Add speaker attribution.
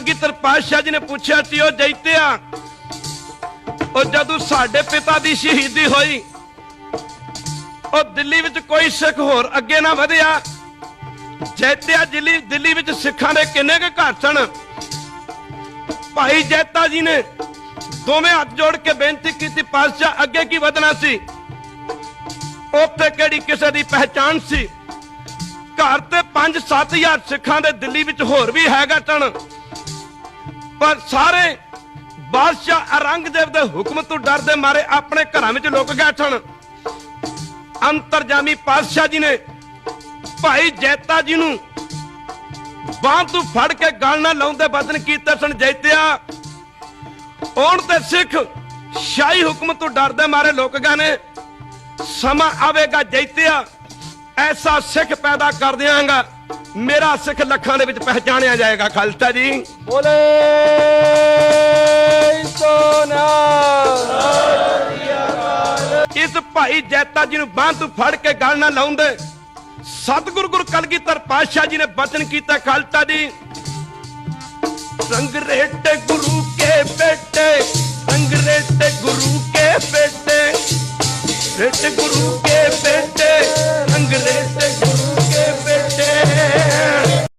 Speaker 1: ਕਲਗੀਧਰ ਪਾਤਸ਼ਾਹ ਜੀ ਨੇ ਪੁੱਛਿਆ ਸੀ, ਉਹ ਜੈਤਿਆ। ਉਹ ਜਦੋਂ ਸਾਡੇ ਪਿਤਾ ਦੀ ਸ਼ਹੀਦੀ ਹੋਈ, ਉਹ ਦਿੱਲੀ ਵਿੱਚ ਕੋਈ ਸਿੱਖ ਹੋਰ ਅੱਗੇ ਨਾ ਵਧਿਆ। ਜੈਤਿਆ ਦਿੱਲੀ ਦਿੱਲੀ ਵਿੱਚ ਸਿੱਖਾਂ ਦੇ ਕਿੰਨੇ ਕੁ ਘਰ ਸਨ? ਭਾਈ ਜੈਤਾ ਜੀ ਨੇ ਦੋਵੇਂ ਹੱਥ ਜੋੜ ਕੇ ਬੇਨਤੀ ਕੀਤੀ, ਪਾਤਸ਼ਾਹ, ਅੱਗੇ ਕੀ ਵਧਣਾ ਸੀ? ਉੱਥੇ ਕਿਹੜੀ ਕਿਸੇ ਦੀ ਪਹਿਚਾਣ ਸੀ? ਘਰ ਤੇ 5-7000 ਸਿੱਖਾਂ ਦੇ ਦਿੱਲੀ ਵਿੱਚ ਹੋਰ ਵੀ ਹੈਗਾ ਟਣ ਪਰ ਸਾਰੇ ਬਾਦਸ਼ਾਹ ਔਰੰਗਜ਼ੇਬ ਦੇ ਹੁਕਮ ਤੋਂ ਡਰਦੇ ਮਾਰੇ ਆਪਣੇ ਘਰਾਂ ਵਿੱਚ ਲੁਕ ਗਏ ਸਨ। ਅੰਤਰਜਾਮੀ ਪਾਤਸ਼ਾਹ ਜੀ ਨੇ ਭਾਈ ਜੈਤਾ ਜੀ ਨੂੰ ਬਾਂਹ ਤੋਂ ਫੜ ਕੇ ਗਲ ਨਾਲ ਲਾਉਂਦੇ ਬਦਨ ਕੀਤੇ ਸਨ ਜੈਤਿਆ। ਹੁਣ ਤੇ ਸਿੱਖ ਸ਼ਾਹੀ ਹੁਕਮ ਤੋਂ ਡਰਦੇ ਮਾਰੇ ਲੋਕ ਗਏ ਨੇ। ਸਮਾਂ ਆਵੇਗਾ ਜੈਤਿਆ। ਐਸਾ ਸਿੱਖ ਪੈਦਾ ਕਰ ਦਿਆਂਗਾ ਮੇਰਾ ਸਿੱਖ ਲੱਖਾਂ ਦੇ ਵਿੱਚ ਪਹਿਚਾਣਿਆ ਜਾਏਗਾ ਖਾਲਸਾ ਜੀ।
Speaker 2: ਬੋਲੇ ਸੋਨਾ
Speaker 1: ਇਸ ਭਾਈ ਜੈਤਾ ਜੀ ਨੂੰ ਬਾਂਹ ਤੋਂ ਫੜ ਕੇ ਗਲ ਨਾਲ ਲਾਉਂਦੇ। ਸਤਿਗੁਰ ਗੁਰ ਕਲਗੀਧਰ ਪਾਤਸ਼ਾਹ ਜੀ ਨੇ ਬਚਨ ਕੀਤਾ ਖਾਲਸਾ ਜੀ। ਰੰਗ ਰੇਟੇ ਗੁਰੂ ਕੇ ਬੇਟੇ ਰੰਗ ਰੇਟੇ ਗੁਰੂ ਕੇ ਬੇਟੇ। ਰੇਟੇ ਗੁਰੂ ਕੇ tardes.